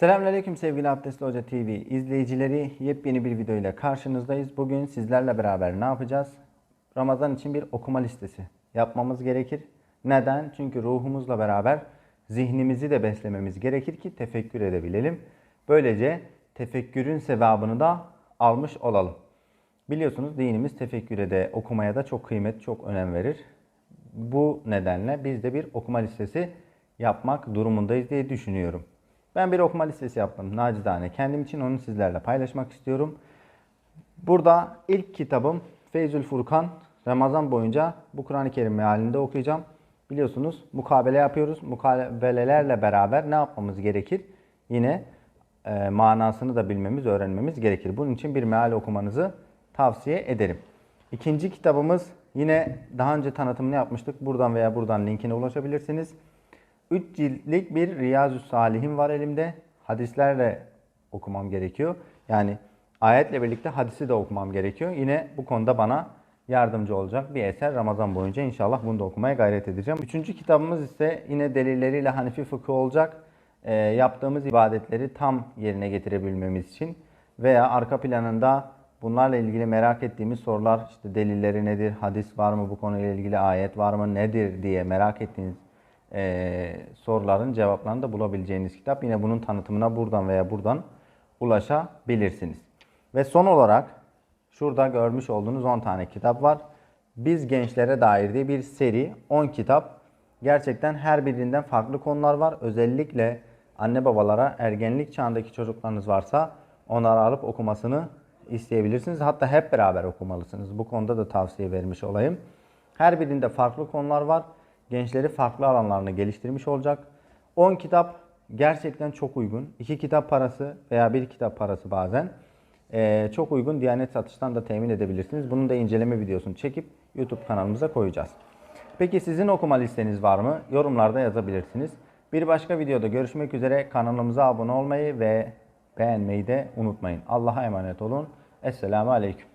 Selamünaleyküm sevgili Abdestli Hoca TV izleyicileri. Yepyeni bir video ile karşınızdayız. Bugün sizlerle beraber ne yapacağız? Ramazan için bir okuma listesi yapmamız gerekir. Neden? Çünkü ruhumuzla beraber zihnimizi de beslememiz gerekir ki tefekkür edebilelim. Böylece tefekkürün sevabını da almış olalım. Biliyorsunuz dinimiz tefekküre de okumaya da çok kıymet, çok önem verir. Bu nedenle biz de bir okuma listesi yapmak durumundayız diye düşünüyorum. Ben bir okuma listesi yaptım nacizane. Kendim için onu sizlerle paylaşmak istiyorum. Burada ilk kitabım Feyzül Furkan. Ramazan boyunca bu Kur'an-ı Kerim mealinde okuyacağım. Biliyorsunuz mukabele yapıyoruz. Mukabelelerle beraber ne yapmamız gerekir? Yine e, manasını da bilmemiz, öğrenmemiz gerekir. Bunun için bir meal okumanızı tavsiye ederim. İkinci kitabımız yine daha önce tanıtımını yapmıştık. Buradan veya buradan linkine ulaşabilirsiniz. 3 ciltlik bir Riyazü Salihin var elimde. Hadislerle okumam gerekiyor. Yani ayetle birlikte hadisi de okumam gerekiyor. Yine bu konuda bana yardımcı olacak bir eser Ramazan boyunca inşallah bunu da okumaya gayret edeceğim. Üçüncü kitabımız ise yine delilleriyle Hanefi fıkıh olacak. Ee, yaptığımız ibadetleri tam yerine getirebilmemiz için veya arka planında bunlarla ilgili merak ettiğimiz sorular işte delilleri nedir, hadis var mı bu konuyla ilgili ayet var mı nedir diye merak ettiğiniz e, soruların cevaplarını da bulabileceğiniz kitap. Yine bunun tanıtımına buradan veya buradan ulaşabilirsiniz. Ve son olarak şurada görmüş olduğunuz 10 tane kitap var. Biz gençlere dair diye bir seri 10 kitap. Gerçekten her birinden farklı konular var. Özellikle anne babalara ergenlik çağındaki çocuklarınız varsa onları alıp okumasını isteyebilirsiniz. Hatta hep beraber okumalısınız. Bu konuda da tavsiye vermiş olayım. Her birinde farklı konular var. Gençleri farklı alanlarını geliştirmiş olacak. 10 kitap gerçekten çok uygun. 2 kitap parası veya 1 kitap parası bazen. Ee, çok uygun Diyanet satıştan da temin edebilirsiniz. Bunun da inceleme videosunu çekip YouTube kanalımıza koyacağız. Peki sizin okuma listeniz var mı? Yorumlarda yazabilirsiniz. Bir başka videoda görüşmek üzere. Kanalımıza abone olmayı ve beğenmeyi de unutmayın. Allah'a emanet olun. Esselamu Aleyküm.